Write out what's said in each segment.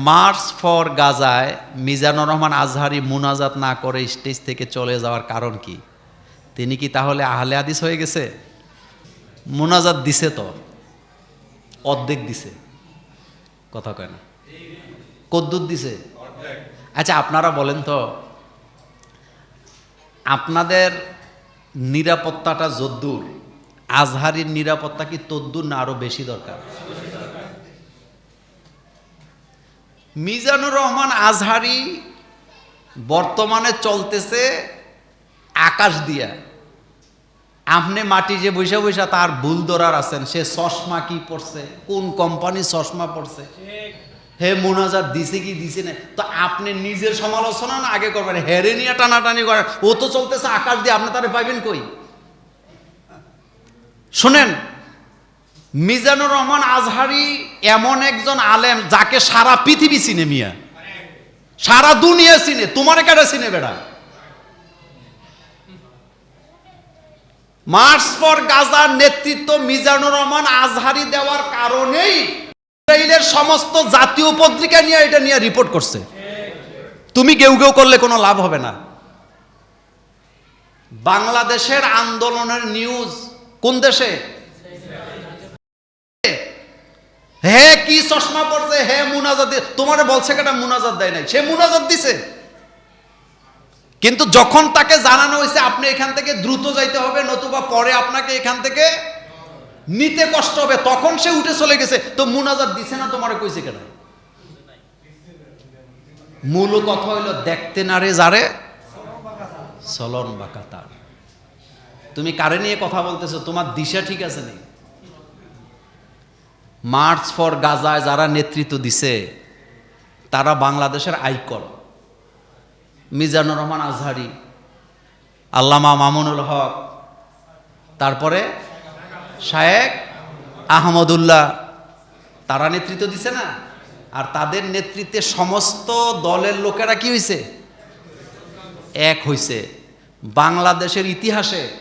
March for গাজায় মিজানুর রহমান আজহারি মুনাজাত না করে স্টেজ থেকে চলে যাওয়ার কারণ কি? তিনি কি তাহলে আহলে আদিস হয়ে গেছে? মুনাজাত দিছে তো। অর্ধেক দিছে। কথা কয় না। কদ্দুর দিছে। আচ্ছা আপনারা বলেন তো, আপনাদের নিরাপত্তাটা যদ্দুর, আজহারির নিরাপত্তা কি তদ্দুর না আরও বেশি দরকার? মিজানুর রহমান আজহারি বর্তমানে চলতেছে আকাশ দিয়া। আপনি মাটি যে বৈশা বৈশা তার ভুল ধরার আছেন সে চশমা কি পড়ছে কোন কোম্পানি চশমা পড়ছে হে মোনাজার দিছে কি দিছে না? তো আপনি নিজের সমালোচনা না আগে করবেন হেরে নিয়ে টানাটানি করেন। ও তো চলতেছে আকাশ দিয়ে আপনি তারে পাইবেন কই? শোনেন মিজানুর রহমান আজহারি এমন একজন আলেম যাকে সারা পৃথিবী চিনে মিয়া। সারা দুনিয়া চিনে। তোমার কেটে চিনে বেড়া? মার্চ ফর গাজার নেতৃত্ব মিজানুর রহমান আজহারি দেওয়ার কারণেই ইসরায়েলের সমস্ত জাতীয় পত্রিকা নিয়ে এটা নিয়ে রিপোর্ট করছে। তুমি কেউ কেউ করলে কোনো লাভ হবে না। বাংলাদেশের আন্দোলনের নিউজ কোন দেশে হে কি চশমা পড়ছে হে মুনাজাত তোমার বলছে কেটা মুনাজাত দেয় নাই? সে মুনাজাত দিছে। কিন্তু যখন তাকে জানানো হয়েছে, আপনি এখান থেকে দ্রুত যাইতে হবে, নতুবা পরে আপনাকে এখান থেকে নিতে কষ্ট হবে, তখন সে উঠে চলে গেছে। তো মুনাজাত দিছে না তোমার কইছে কেন মূল কথা হইল, দেখতে না রে যারে চলন বা কাতার। তুমি কারে নিয়ে কথা বলতেছো? তোমার দিশা ঠিক আছে নেই মার্চ ফর গাজায় যারা নেতৃত্ব দিছে, তারা বাংলাদেশের আইকন। মিজানুর রহমান আজহারি, আল্লামা মামুনুল হক, তারপরে শায়েক আহমদুল্লাহ, তারা নেতৃত্ব দিছে না? আর তাদের নেতৃত্বে সমস্ত দলের লোকেরা কি হয়েছে এক হইছে। বাংলাদেশের ইতিহাসে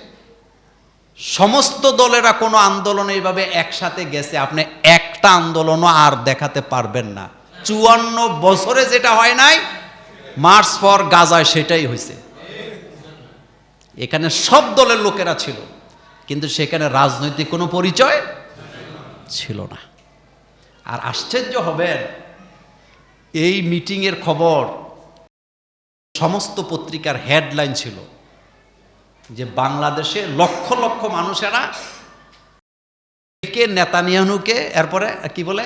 সমস্ত দলেরা কোনো আন্দোলনে এইভাবে একসাথে গেছে, আপনি একটা আন্দোলনও আর দেখাতে পারবেন না। চুয়ান্ন বছরে যেটা হয় নাই মার্চ ফর গাজায় সেটাই হয়েছে। এখানে সব দলের লোকেরা ছিল, কিন্তু সেখানে রাজনৈতিক কোনো পরিচয় ছিল না। আর আশ্চর্য হবেন, এই মিটিংয়ের খবর, সমস্ত পত্রিকার হেডলাইন ছিল। যে বাংলাদেশে লক্ষ লক্ষ মানুষেরা কে নেতানিয়ানুকে এরপরে কি বলে?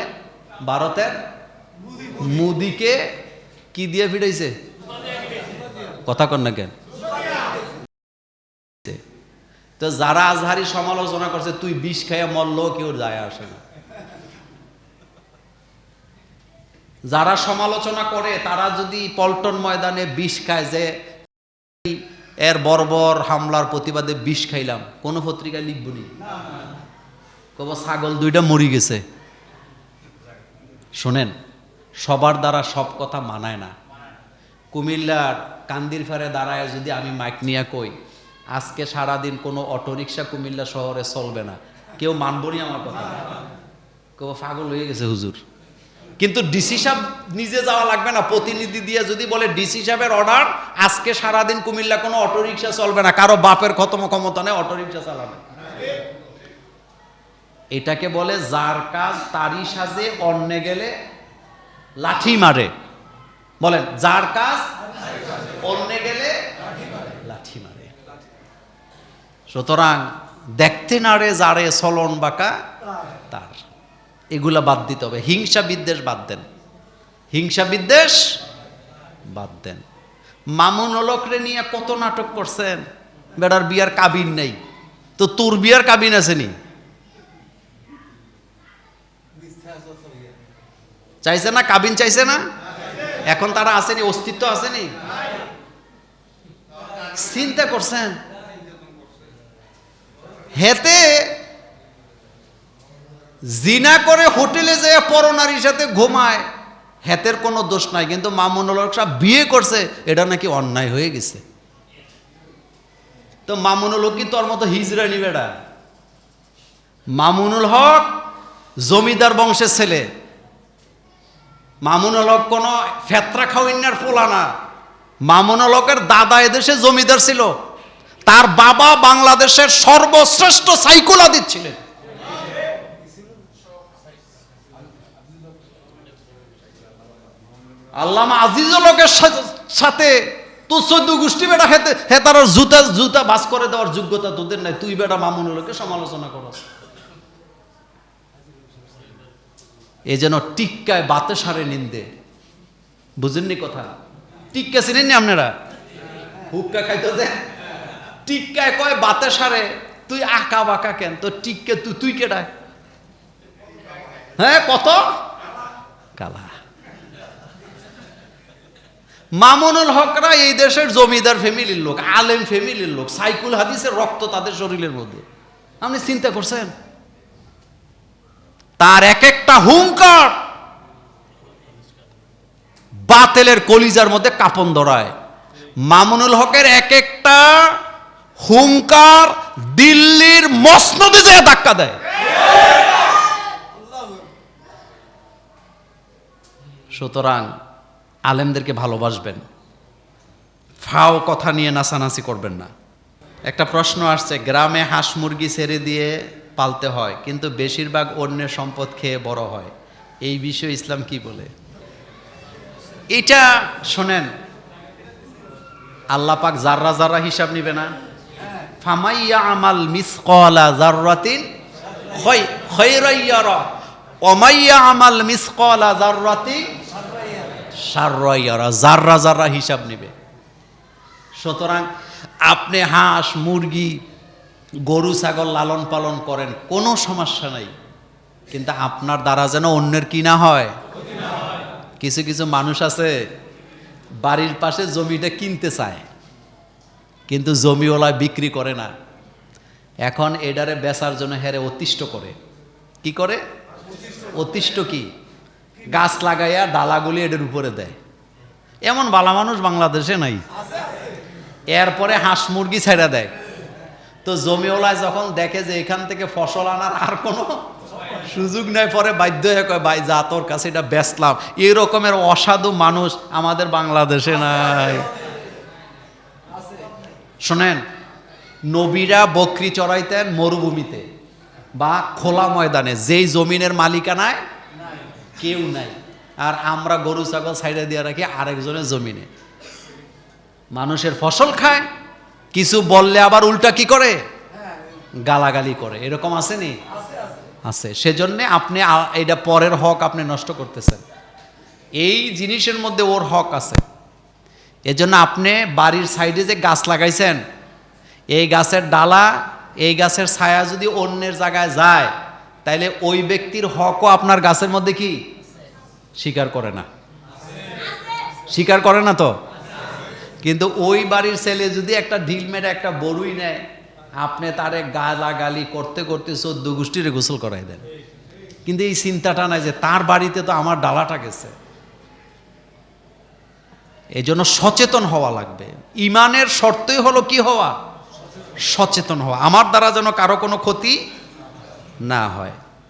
ভারতের মোদিকে কি দিয়ে ফিরাইছে কথা কন না কেন? তো যারা আজহারি সমালোচনা করছে, তুই বিষ খাইয়া মরল কেউ যায় আসে না। যারা সমালোচনা করে, তারা যদি পল্টন ময়দানে বিষ খায় যে এর বর্বর হামলার প্রতিবাদে বিষ খাইলাম। কোনো পত্রিকায় লিখবনি কব ছাগল দুইটা মরি গেছে। শোনেন সবার দ্বারা সব কথা মানায় না। কুমিল্লার কান্দির ফারে দাঁড়ায় যদি আমি মাইক নিয়ে কই আজকে সারাদিন কোনো অটোরিকশা কুমিল্লা শহরে চলবে না। কেউ মানবনি আমার কথা? কেউ পাগল হয়ে গেছে হুজুর। কিন্তু ডিসি সাহেব নিজে যাওয়া লাগবে না। প্রতিনিধি দিয়ে যদি বলে ডিসি সাহেবের অর্ডার আজকে সারাদিন কুমিল্লা কোনো অটোরিকশা চলবে না। কারও বাপের খতম ক্ষমতা নেই, অটোরিকশা চালাবে। এটাকে বলে যার কাজ তারই সাজে অন্যে গেলে লাঠি মারে। বলেন, যার কাজ অন্যে গেলে লাঠি মারে। সুতরাং দেখতে নারে যারে চলন বাঁকা, তার। এগুলা বাদ দিতে হবে। হিংসা বিদ্বেষ বাদ দেন। হিংসা বিদ্বেষ বাদ দেন। মামুন অলকরে নিয়ে কত নাটক করছেন? বেড়ার বিয়ার কাবিন নেই। তো তোর বিয়ার কাবিন আছে নি? চাইছে না? কাবিন চাইছে না? এখন তারা আসেনি অস্তিত্ব আসেনি চিন্তা করছেন? হেতে জিনা করে হোটেলে যে পরনারীর সাথে ঘুমায়, হেতের কোনো দোষ নাই, কিন্তু মামুনুল হক সাহেব বিয়ে করছে, এটা নাকি অন্যায় হয়ে গেছে। তো মামুনুল হক কি তোর মতো হিজড়া নিবে মামুনুল হক জমিদার বংশের ছেলে। মামুন হলক কোনো ফেতরা খাওয়াইনার পোলা না। মামুন হলকের দাদা এদেশে জমিদার ছিল। তার বাবা বাংলাদেশের সর্বশ্রেষ্ঠ সাইকুলা দিচ্ছিলেন আল্লামা আজিজুল হকের সা- সাথে তো চোদ্দ গোষ্ঠী বেটা হেতে হে তার জুতা জুতা বাস করে দেওয়ার যোগ্যতা তোদের নাই। তুই বেটা মামুন হলকে সমালোচনা করস। এই যেন টিক্কায় বাতে সারে নিন্দে। বুঝেননি কথা? টিক্কা চিনেননি আপনারা? হুক্কা খাইতো যে। টিক্কায় কয় বাতে সারে, তুই আঁকা বাঁকা কেন? তো টিক্কা তুই তুই কেটায় হ্যাঁ কত? কালা। মামুনুল হকরা এই দেশের জমিদার ফ্যামিলির লোক, আলেম ফ্যামিলির লোক, সাইকুল হাদিসের রক্ত তাদের শরীরের মধ্যে। আপনি চিন্তা করছেন? তার এক একটা হুঙ্কার বাতেলের কলিজার মধ্যে কাপন ধরায়। মামুনুল হকের এক একটা হুঙ্কার দিল্লির মসনদে যায় ধাক্কা দেয়। সুতরাং আলেমদেরকে ভালোবাসবেন। ফাও কথা নিয়ে নাচানাচি করবেন না। একটা প্রশ্ন আসছে, গ্রামে হাঁস মুরগি ছেড়ে দিয়ে পালতে হয়, কিন্তু বেশিরভাগ অন্যের সম্পদ খেয়ে বড় হয়। এই বিষয়ে ইসলাম কি বলে? এটা শোনেন, আল্লাহ পাক জাররা জাররা হিসাব নিবে না। ফামাইয়া আমাল মিসকলা জাররাতিন খয় খয়রাইয়ারা অমাইয়া আমাল মিসকলা জাররাতিন সাররা জাররা জাররা হিসাব নিবে। সুতরাং আপনি হাঁস, মুরগি, গরু, ছাগল লালন পালন করেন, কোনো সমস্যা নাই। কিন্তু আপনার দ্বারা যেন অন্যের কি না হয়। কিছু কিছু মানুষ আছে, বাড়ির পাশে জমিটা কিনতে চায়, কিন্তু জমিওয়ালা বিক্রি করে না। এখন এডারে বেচার জন্য হেরে অতিষ্ঠ করে। কি করে? অতিষ্ঠ কি? গাছ লাগাইয়া ডালাগুলি এদের উপরে দেয়। এমন বালা মানুষ বাংলাদেশে নাই। এরপরে হাঁস মুরগি ছেড়ে দেয়। তো জমিওয়ালায় যখন দেখে যে এখান থেকে ফসল আনার আর কোনো সুযোগ নেই, পরে বাধ্য হয়ে কয়, ভাই, যা তোর কাছে, এটা বেচলাম এই রকমের অসাধু মানুষ আমাদের বাংলাদেশে নাই। শোনেন, নবীরা বকরি চড়াইতেন মরুভূমিতে বা খোলা ময়দানে। যেই জমিনের মালিকানায় কেউ নাই। আর আমরা গরু, ছাগল সাইডে দিয়ে রাখি আরেকজনের জমিনে। মানুষের ফসল খায়, কিছু বললে আবার উল্টা কি করে? গালাগালি করে। এরকম আসেনি আছে। সেজন্য আপনি এটা পরের হক আপনি নষ্ট করতেছেন। এই জিনিসের মধ্যে ওর হক আছে। এজন্য আপনি বাড়ির সাইডে যে গাছ লাগাইছেন, এই গাছের ডালা, এই গাছের ছায়া যদি অন্যের জায়গায় যায় তাইলে ওই ব্যক্তির হকও আপনার গাছের মধ্যে কি? স্বীকার করে না। স্বীকার করে না তো? কিন্তু ওই বাড়ির ছেলে যদি একটা ঢিল মেরে একটা বড়ুই নেয়, আপনি তারে গালাগালি করতে করতে চোদ্দ গোষ্ঠীরে গোসল করাই দেন। কিন্তু এই চিন্তাটা নাই যে তার বাড়িতে তো আমার ডালাটা গেছে। এই জন্য সচেতন হওয়া লাগবে। ইমানের শর্তই হলো কি হওয়া? সচেতন হওয়া। আমার দ্বারা যেন কারও কোনো ক্ষতি না হয়।